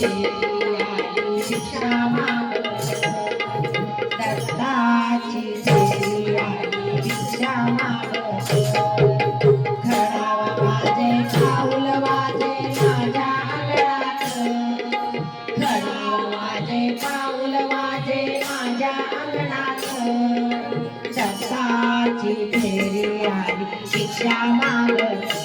Thank you. ti phir aayi kya maangi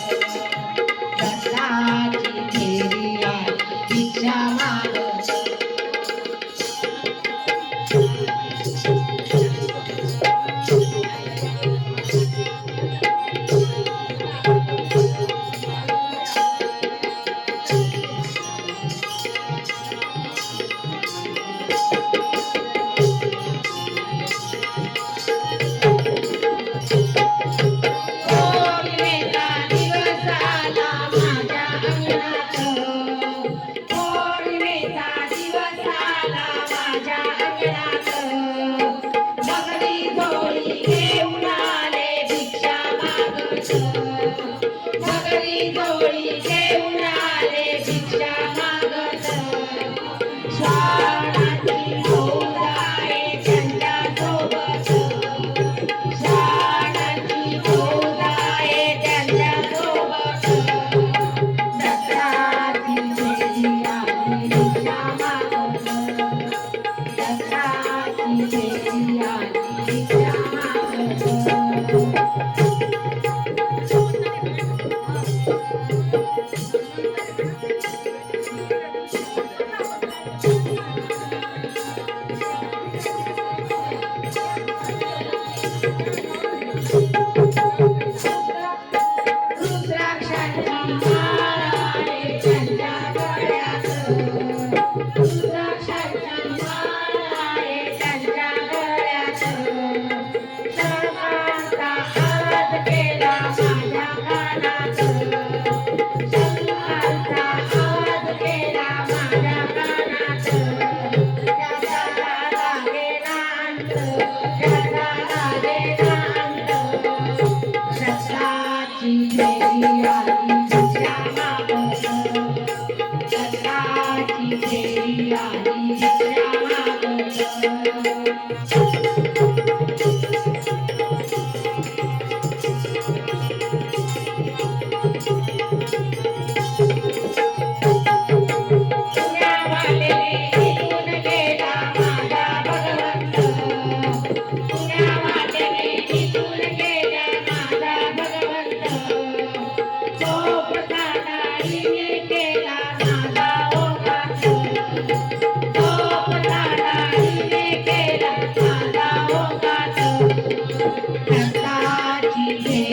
Yeah.